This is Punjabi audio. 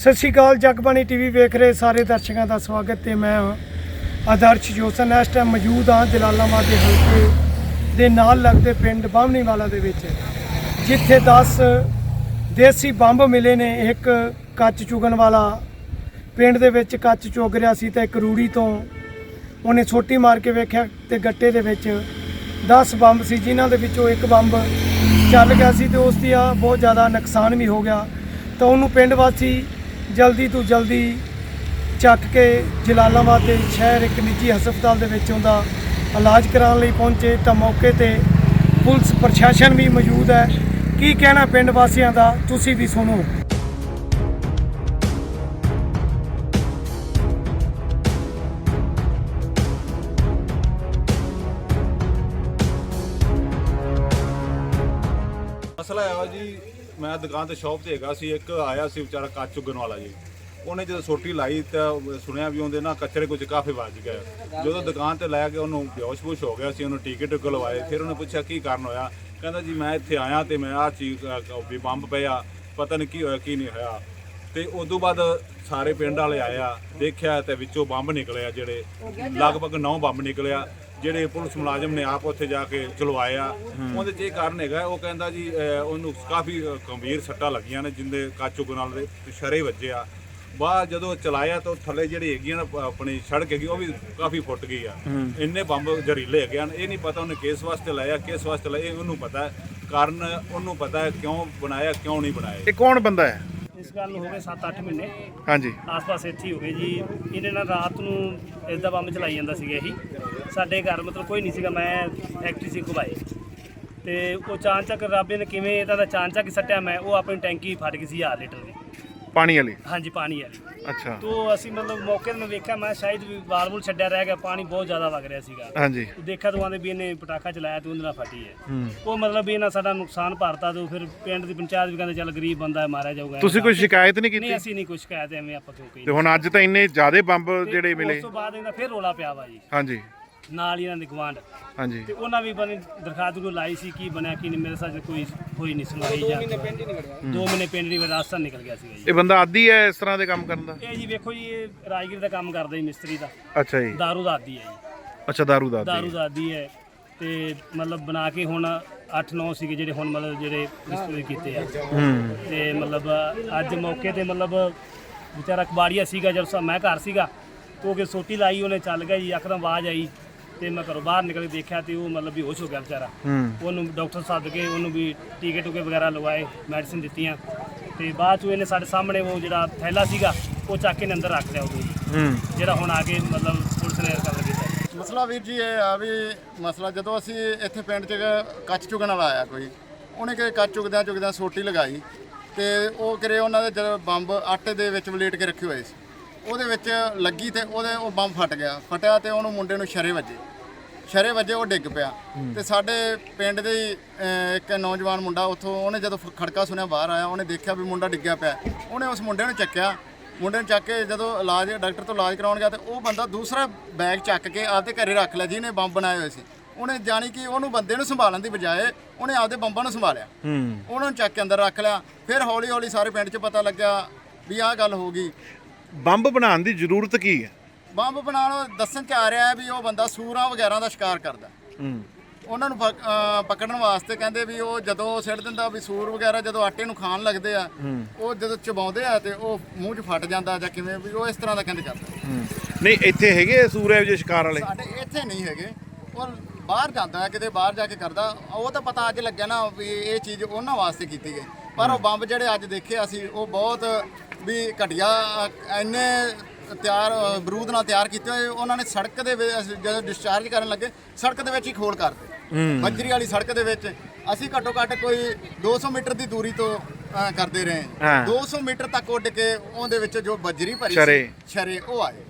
ਸਤਿ ਸ਼੍ਰੀ ਅਕਾਲ, ਜਗਬਾਣੀ ਟੀਵੀ ਵੇਖ ਰਹੇ ਸਾਰੇ ਦਰਸ਼ਕਾਂ ਦਾ ਸਵਾਗਤ ਤੇ ਮੈਂ ਆਦਰਸ਼ ਜੋਸਨ, ਇਸ ਟਾਈਮ ਮੌਜੂਦ ਹਾਂ ਜਲਾਲਾਬਾਦ ਦੇ ਹਲਕੇ ਦੇ ਨਾਲ ਲੱਗਦੇ ਪਿੰਡ ਬਾਹਮਣੀਵਾਲਾ ਦੇ ਵਿੱਚ, ਜਿੱਥੇ 10 ਦੇਸੀ ਬੰਬ ਮਿਲੇ ਨੇ, ਇੱਕ ਕੱਚ ਚੁਗਣ ਵਾਲਾ ਪਿੰਡ ਦੇ ਵਿੱਚ ਕੱਚ ਚੁਗ ਰਿਹਾ ਸੀ ਤੇ ਇੱਕ ਰੂੜੀ ਤੋਂ ਉਹਨੇ ਛੋਟੀ ਮਾਰ ਕੇ ਵੇਖਿਆ ਤੇ ਗੱਟੇ ਦੇ ਵਿੱਚ 10 ਬੰਬ ਸੀ, ਜਿਨ੍ਹਾਂ ਦੇ ਵਿੱਚੋਂ ਇੱਕ ਬੰਬ ਚੱਲ ਗਿਆ ਸੀ ਤੇ ਉਸ ਦੀ ਬਹੁਤ ਜ਼ਿਆਦਾ ਨੁਕਸਾਨ ਵੀ ਹੋ ਗਿਆ। ਤਾਂ ਉਹਨੂੰ ਪਿੰਡ ਵਾਸੀ ਜਲਦੀ ਤੋਂ ਜਲਦੀ ਚੱਕ ਕੇ ਜਲਾਲਾਬਾਦ ਦੇ ਸ਼ਹਿਰ ਇੱਕ ਨਿੱਜੀ ਹਸਪਤਾਲ ਦੇ ਵਿੱਚ ਉਹਦਾ ਇਲਾਜ ਕਰਾਉਣ ਲਈ ਪਹੁੰਚੇ ਤਾਂ ਮੌਕੇ ਤੇ ਪੁਲਿਸ ਪ੍ਰਸ਼ਾਸਨ ਵੀ ਮੌਜੂਦ ਹੈ। ਕੀ ਕਹਿਣਾ ਪਿੰਡ ਵਾਸੀਆਂ ਦਾ? ਤੁਸੀਂ ਵੀ ਸੁਣੋ। ਮਸਲਾ ਆ ਜੀ ਮੈਂ ਦੁਕਾਨ ਤੇ ਸ਼ਾਪ ਤੇ ਹੈਗਾ ਸੀ, ਇੱਕ ਆਇਆ ਸੀ ਵਿਚਾਰਾ ਕੱਚ ਚੁੱਗਣ ਵਾਲਾ ਜੀ। ਉਹਨੇ ਜਦੋਂ ਸੋਟੀ ਲਾਈ ਤਾਂ ਸੁਣਿਆ ਵੀ ਉਹਦੇ ਨਾਲ ਕਚਰੇ ਕੁਝ ਕਾਫੀ ਵੱਜ ਗਏ। ਜਦੋਂ ਦੁਕਾਨ ਤੇ ਲੈ ਕੇ ਉਹਨੂੰ ਬੇਹੋਸ਼-ਬੁਸ਼ ਹੋ ਗਿਆ ਸੀ, ਉਹਨੂੰ ਟੀਕੇ ਟੁਕੇ ਲਵਾਏ ਫਿਰ ਉਹਨੇ ਪੁੱਛਿਆ ਕੀ ਕਾਰਨ ਹੋਇਆ? ਕਹਿੰਦਾ ਜੀ, ਮੈਂ ਇੱਥੇ ਆਇਆ ਤੇ ਮੈਂ ਆਹ ਚੀਜ਼ ਵੀ ਬੰਬ ਪਿਆ, ਪਤਾ ਨਹੀਂ ਕੀ ਹੋਇਆ, ਕੀ ਨਹੀਂ ਹੋਇਆ। ਤੇ ਤੋਂ ਬਾਅਦ ਸਾਰੇ ਪਿੰਡ ਵਾਲੇ ਆਇਆ ਦੇਖਿਆ ਤੇ ਵਿੱਚੋਂ ਬੰਬ ਨਿਕਲਿਆ ਜਿਹੜੇ। ਲਗਭਗ 9 ਬੰਬ ਨਿਕਲਿਆ ਜਿਹੜੇ ਪੁਲਿਸ ਮੁਲਾਜ਼ਮ ਨੇ ਆਪ ਉੱਥੇ ਜਾ ਕੇ ਚਲਵਾਇਆ। ਉਹਦੇ 'ਚ ਇਹ ਕਾਰਨ ਹੈਗਾ ਉਹ ਕਹਿੰਦਾ ਜੀ ਅਹ, ਉਹਨੂੰ ਕਾਫੀ ਗੰਭੀਰ ਸੱਟਾਂ ਲੱਗੀਆਂ ਨੇ ਜਿੰਦੇ ਕਾਚੂ ਨਾਲ ਦੇ ਸ਼ਰੇ ਵੱਜੇ ਆ। ਬਾਅਦ ਜਦੋਂ ਚਲਾਇਆ ਤਾਂ ਥੱਲੇ ਜਿਹੜੀ ਹੈਗੀ ਆ ਨਾ ਪ- ਆਪਣੀ ਸੜਕ ਹੈਗੀ ਉਹ ਵੀ ਕਾਫੀ ਫੁੱਟ ਗਈ ਆ। ਇੰਨੇ ਬੰਬ ਜ਼ਹਿਰੀਲੇ ਹੈਗੇ ਹਨ ਇਹ ਨਹੀਂ ਪਤਾ ਉਹਨੇ ਕਿਸ ਵਾਸਤੇ ਲਾਇਆ ਕਿਸ ਵਾਸਤੇ ਲਾਇਆ ਇਹ ਉਹਨੂੰ ਪਤਾ। ਹੈ ਕਾਰਨ ਉਹਨੂੰ ਪਤਾ ਹੈ ਕਿਉਂ ਬਣਾਇਆ ਕਿਉਂ ਨਹੀਂ ਬਣਾਇਆ। ਇਹ ਕੌਣ ਬੰਦਾ ਹੈ? ਇਸ ਗੱਲ ਨੂੰ ਹੋ ਗਏ 7-8 ਮਹੀਨੇ। ਹਾਂਜੀ। ਆਸ-ਪਾਸ ਇੱਥੇ ਹੀ ਹੋ ਗਏ ਜੀ। ਇਹਨੇ ਨਾਲ ਰਾਤ ਨੂੰ ਇਸ ਦਾ ਬੰਬ ਚਲਾਈ ਜਾਂਦਾ ਸੀਗਾ ਇਹੀ। ਸਾਡੇ ਘਰ ਮਤਲਬ ਕੋਈ ਨਹੀਂ ਸੀਗਾ ਮੈਂ ਫੈਕਟਰੀ ਸੀ ਘੁਬਾਏ ਤੇ ਉਹ ਚਾਂਚਕ ਰੱਬੇ ਨੇ ਕਿਵੇਂ ਇਹਦਾ ਚਾਂਚਕ ਸੱਟਿਆ ਮੈਂ ਉਹ ਆਪਣੀ ਟੈਂਕੀ ਫਟ ਗਈ ਸੀ 1000 ਲੀਟਰ ਦੀ। ਪਾਣੀ ਵਾਲੀ? ਹਾਂਜੀ ਪਾਣੀ ਵਾਲੀ। ਅੱਛਾ। ਤੋਂ ਅਸੀਂ ਮਤਲਬ ਮੌਕੇ ਤੇ ਮੈਂ ਵੇਖਿਆ ਮੈਂ ਸ਼ਾਇਦ ਵੀ ਵਾਲ-ਵੂਲ ਛੱਡਿਆ ਰਹਿ ਗਿਆ ਪਾਣੀ ਬਹੁਤ ਜ਼ਿਆਦਾ ਵਗ ਰਿਹਾ ਸੀਗਾ। ਹਾਂਜੀ। ਦੇਖਿਆ ਤਾਂ ਆਂਦੇ ਵੀ ਇਹਨੇ ਪਟਾਖਾ ਚਲਾਇਆ ਤੇ ਉਹਦੇ ਨਾਲ ਫਟੀ ਹੈ। ਉਹ ਮਤਲਬ ਵੀ ਇਹਨਾਂ ਸਾਡਾ ਨੁਕਸਾਨ ਭਰਤਾ ਤੇ ਫਿਰ ਪਿੰਡ ਦੀ ਪੰਚਾਇਤ ਵੀ ਕਹਿੰਦੇ ਚੱਲ ਗਰੀਬ ਬੰਦਾ ਹੈ, ਮਾਰਿਆ ਜਾਊਗਾ ਤੁਸੀਂ ਕੋਈ ਸ਼ਿਕਾਇਤ ਨਹੀਂ ਨਹੀਂ ਕੀਤੀ? ਅਸੀਂ ਨਹੀਂ ਕੁਝ ਕਹਿ ਐਵੇਂ ਆਪਾਂ ਕਿਉਂ ਕਹੀ ਤੇ ਹੁਣ ਅੱਜ ਤਾਂ ਇੰਨੇ ਜ਼ਿਆਦੇ ਬੰਬ ਜਿਹੜੇ ਮਿਲੇ। ਉਸ ਤੋਂ ਬਾਅਦ ਇਹਦਾ ਫਿਰ ਰੋਲਾ ਪਿਆ ਵਾ ਜੀ। ਹਾਂਜੀ। ਨਾਲ ਹੀ ਇਹਨਾਂ ਦੇ ਗਵਾਂਢ ਹਾਂਜੀ। ਤੇ ਉਹਨਾਂ ਵੀ ਬਣੀ ਦਰਖਾਸਤ ਨੂੰ ਲਾਈ ਸੀ ਕੀ ਬਣਿਆ ਕੀ ਨਹੀਂ ਮੇਰੇ ਸਾਥ ਕੋਈ ਹੋਈ ਨਹੀਂ ਸੁਣਵਾਈ ਜਾਂ ਦੋ ਮਹੀਨੇ ਪਿੰਡ ਦੀ ਰਾਸਤਾ ਨਿਕਲ ਗਿਆ ਸੀਗਾ ਜੀ। ਇਹ ਬੰਦਾ ਆਦੀ ਹੈ ਇਸ ਤਰ੍ਹਾਂ ਦੇ ਕੰਮ ਕਰਨ ਦਾ? ਇਹ ਜੀ ਵੇਖੋ ਜੀ ਇਹ ਰਾਜਗੀਰ ਦਾ ਕੰਮ ਕਰਦਾ ਜੀ ਮਿਸਤਰੀ ਦਾ। ਅੱਛਾ ਜੀ। ਦਾਰੂ ਦਾ ਆਦੀ ਹੈ ਜੀ। ਅੱਛਾ ਦਾਰੂ ਦਾ ਦਾਰੂ ਆਦੀ ਦਾ ਆਦੀ ਹੈ। ਤੇ ਮਤਲਬ ਬਣਾ ਕੇ ਹੁਣ 8-9 ਸੀਗੇ ਜਿਹੜੇ ਹੁਣ ਮਤਲਬ ਜਿਹੜੇ ਮਿਸਤਰੀ ਕੀਤੇ ਆ। ਹੂੰ। ਤੇ ਮਤਲਬ ਅੱਜ ਮੌਕੇ ਤੇ ਮਤਲਬ ਵਿਚਾਰਾ ਕਬਾੜੀਆ ਸੀਗਾ ਜਦ ਸਾ- ਮੈਂ ਘਰ ਸੀਗਾ ਤੋ ਕੇ ਸੋਟੀ ਲਾਈ ਉਹਨੇ ਚੱਲ ਗਿਆ ਜੀ ਇੱਕਦਮ ਆਵਾਜ਼ ਆਈ। ਤੇ ਮੈਂ ਘਰੋਂ ਬਾਹਰ ਨਿਕਲ ਕੇ ਦੇਖਿਆ ਤੇ ਉਹ ਮਤਲਬ ਬੇਹੋਸ਼ ਹੋ ਗਿਆ ਵਿਚਾਰਾ। ਉਹਨੂੰ ਡਾਕਟਰ ਸੱਦ ਕੇ ਉਹਨੂੰ ਵੀ ਟੀਕੇ ਟੂਕੇ ਵਗੈਰਾ ਲਗਵਾਏ ਮੈਡੀਸਿਨ ਦਿੱਤੀਆਂ। ਤੇ ਬਾਅਦ ਚ ਇਹਨੇ ਸਾਡੇ ਸਾਹਮਣੇ ਉਹ ਜਿਹੜਾ ਥੈਲਾ ਸੀਗਾ ਉਹ ਚੱਕ ਕੇ ਅੰਦਰ ਰੱਖ ਲਿਆ ਉਹ ਜੀ ਜਿਹੜਾ ਹੁਣ ਆ ਕੇ ਮਤਲਬ ਪੁਲਿਸ ਨੇ ਕਰ ਦਿੱਤਾ ਮਸਲਾ ਵੀਰ ਜੀ ਇਹ ਆ ਵੀ ਮਸਲਾ ਜਦੋਂ ਅਸੀਂ ਇੱਥੇ ਪਿੰਡ 'ਚ ਕੱਚ ਚੁਗਣ ਵਾਲਾ ਆਇਆ ਕੋਈ ਉਹਨੇ ਕਿ ਕੱਚ ਚੁਗਦਿਆਂ ਚੁਗਦਿਆਂ ਸੋਟੀ ਲਗਾਈ ਤੇ ਉਹ ਕਰੇ ਉਹਨਾਂ ਦੇ ਜਦੋਂ ਬੰਬ ਆਟੇ ਦੇ ਵਿੱਚ ਵਲੇਟ ਕੇ ਰੱਖੇ ਹੋਏ ਸੀ। ਉਹਦੇ ਵਿੱਚ ਲੱਗੀ ਤੇ ਉਹਦੇ ਉਹ ਬੰਬ ਫਟ ਗਿਆ। ਫਟਿਆ ਤੇ ਉਹਨੂੰ ਮੁੰਡੇ ਨੂੰ ਸ਼ਰੇ ਵੱਜੇ। ਸ਼ਰੇ ਵੱਜੇ ਉਹ ਡਿੱਗ ਪਿਆ। ਤੇ ਸਾਡੇ ਪਿੰਡ ਦੇ ਹੀ, ਅਹ, ਇੱਕ ਨੌਜਵਾਨ ਮੁੰਡਾ ਉੱਥੋਂ ਉਹਨੇ ਜਦੋਂ ਫ- ਖੜਕਾ ਸੁਣਿਆ ਬਾਹਰ ਆਇਆ ਉਹਨੇ ਦੇਖਿਆ ਵੀ ਮੁੰਡਾ ਡਿੱਗਿਆ ਪਿਆ। ਉਹਨੇ ਉਸ ਮੁੰਡੇ ਨੂੰ ਚੱਕਿਆ। ਮੁੰਡੇ ਨੂੰ ਚੱਕ ਕੇ ਜਦੋਂ ਇਲਾਜ ਡਾਕਟਰ ਤੋਂ ਇਲਾਜ ਕਰਾਉਣ ਗਿਆ ਤੇ ਉਹ ਬੰਦਾ ਦੂਸਰਾ ਬੈਗ ਚੱਕ ਕੇ ਆਪਦੇ ਘਰੇ ਰੱਖ ਲਿਆ ਜਿਹਨੇ ਬੰਬ ਬਣਾਏ ਹੋਏ ਸੀ। ਉਹਨੇ ਜਾਣੀ ਕਿ ਉਹਨੂੰ ਬੰਦੇ ਨੂੰ ਸੰਭਾਲਣ ਦੀ ਬਜਾਏ ਉਹਨੇ ਆਪਦੇ ਬੰਬਾਂ ਨੂੰ ਸੰਭਾਲਿਆ। ਹੂੰ। ਉਹਨਾਂ ਨੂੰ ਚੱਕ ਕੇ ਅੰਦਰ ਰੱਖ ਲਿਆ। ਫਿਰ ਹੌਲੀ ਹੌਲੀ ਸਾਰੇ ਪਿੰਡ 'ਚ ਪਤਾ ਲੱਗਿਆ ਵੀ ਆਹ ਗੱਲ ਹੋ ਗਈ। ਬੰਬ ਬਣਾਉਣ ਦੀ ਜ਼ਰੂਰਤ ਕੀ ਹੈ? ਬੰਬ ਬਣਾਉਣ ਦੱਸਣ 'ਚ ਆ ਰਿਹਾ ਹੈ ਵੀ ਉਹ ਬੰਦਾ ਸੂਰਾਂ ਵਗੈਰਾ ਦਾ ਸ਼ਿਕਾਰ ਕਰਦਾ। ਹੂੰ। ਉਹਨਾਂ ਨੂੰ ਪਕ- ਅਹ ਪਕੜਨ ਵਾਸਤੇ ਕਹਿੰਦੇ ਵੀ ਉਹ ਜਦੋਂ ਸਿੱਟ ਦਿੰਦਾ ਵੀ ਸੂਰ ਵਗੈਰਾ ਜਦੋਂ ਆਟੇ ਨੂੰ ਖਾਣ ਲੱਗਦੇ ਆ ਉਹ ਜਦੋਂ ਚਬਾਉਂਦੇ ਆ ਤੇ ਉਹ ਮੂੰਹ 'ਚ ਫਟ ਜਾਂਦਾ ਜਾਂ ਕਿਵੇਂ ਵੀ ਉਹ ਇਸ ਤਰ੍ਹਾਂ ਦਾ ਕਹਿੰਦੇ ਕਰਦੇ। ਹੂੰ। ਨਹੀਂ ਇੱਥੇ ਹੈਗੇ ਸੂਰਜ ਜੇ ਸ਼ਿਕਾਰ ਵਾਲੇ? ਸਾਡੇ ਇੱਥੇ ਨਹੀਂ ਹੈਗੇ। ਉਹ ਬਾਹਰ ਜਾਂਦਾ ਹੈ ਕਿਤੇ ਬਾਹਰ ਜਾ ਕੇ ਕਰਦਾ। ਉਹ ਤਾਂ ਪਤਾ ਅੱਜ ਲੱਗਿਆ ਨਾ ਵੀ ਇਹ ਚੀਜ਼ ਉਹਨਾਂ ਵਾਸਤੇ ਕੀਤੀ ਗਈ। ਪਰ ਉਹ ਬੰਬ ਜਿਹੜੇ ਅੱਜ ਦੇਖੇ ਅਸੀਂ ਉਹ ਬਹੁਤ ਵੀ ਘਟੀਆ ਇੰਨੇ ਤਿਆਰ ਬਰੂਦ ਨਾਲ ਤਿਆਰ ਕੀਤੇ ਹੋਏ ਉਹਨਾਂ ਨੇ ਸੜਕ ਦੇ ਵਿੱਚ ਜਦੋਂ ਡਿਸਚਾਰਜ ਕਰਨ ਲੱਗੇ ਸੜਕ ਦੇ ਵਿੱਚ ਹੀ ਖੋਲ ਕਰਤੇ ਬੱਜਰੀ ਵਾਲੀ ਸੜਕ ਦੇ ਵਿੱਚ ਅਸੀਂ ਘੱਟੋ ਘੱਟ ਕੋਈ 200 ਮੀਟਰ ਦੀ ਦੂਰੀ ਤੋਂ ਕਰਦੇ ਰਹੇ ਹਾਂ। 200 ਮੀਟਰ ਤੱਕ ਉੱਡ ਕੇ ਉਹਦੇ ਵਿੱਚ ਜੋ ਬੱਜਰੀ ਭਰੀ ਸ਼ਰੇ। ਸ਼ਰੇ ਉਹ ਆਏ